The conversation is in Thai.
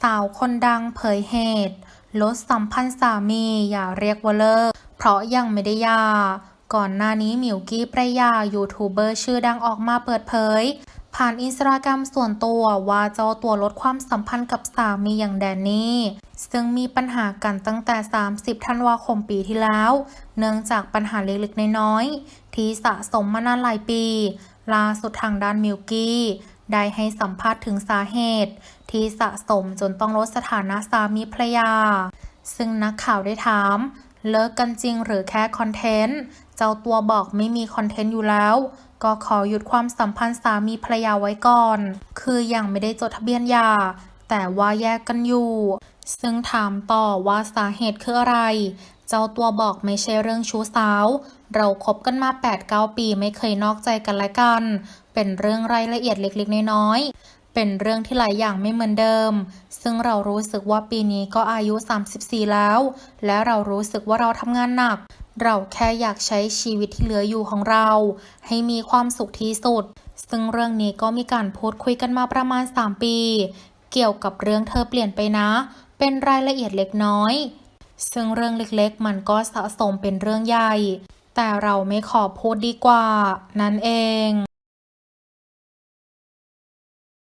สาวคนดังเผยเหตุ ลดสัมพันธ์สามีอย่าเรียกว่าเลิก เพราะยังไม่ได้หยา ก่อนหน้านี้มิวกี้ประยายูทูบเบอร์ชื่อดังออกมาเปิดเผย ผ่านอินสตาแกรมส่วนตัวว่าเจ้าตัวลดความสัมพันธ์กับสามีอย่างแดนนี่ซึ่งมีปัญหากันตั้งแต่ 30 ธันวาคมปีที่แล้ว เนื่องจากปัญหาเล็กๆน้อยๆที่สะสมมานานหลายปีล่าสุดทางด้านมิวกี้ ได้ให้สัมภาษณ์ถึงสาเหตุ ที่สะสมจนต้องลดสถานะสามีภรรยา ซึ่งนักข่าวได้ถาม เลิกกันจริงหรือแค่คอนเทนต์ เจ้าตัวบอกไม่มีคอนเทนต์อยู่แล้ว ก็ขอหยุดความสัมพันธ์สามีภรรยาไว้ก่อน คือยังไม่ได้จดทะเบียนหย่าแต่ว่าแยกกันอยู่ ซึ่งถามต่อว่าสาเหตุคืออะไร เจ้าตัวบอกไม่ใช่เรื่องชู้สาว เราคบกันมา 8-9 ปีไม่เคยนอกใจกันและกัน เป็นเรื่องรายละเอียดเล็กๆ น้อยๆ เป็นเรื่องที่หลายอย่างไม่เหมือนเดิม ซึ่งเรารู้สึกว่าปีนี้ก็อายุ 34 แล้ว และเรารู้สึกว่าเราทำงานหนัก เราแค่อยากใช้ชีวิตที่เหลืออยู่ของเรา ให้มีความสุขที่สุด ซึ่งเรื่องนี้ก็มีการพูดคุยกันมาประมาณ 3 ปี เกี่ยวกับเรื่องเธอเปลี่ยนไปนะ เป็นรายละเอียดเล็กน้อย ซึ่งเรื่องเล็กๆ มันก็สะสมเป็นเรื่องใหญ่ แต่เราไม่ขอพูดดีกว่า นั่นเอง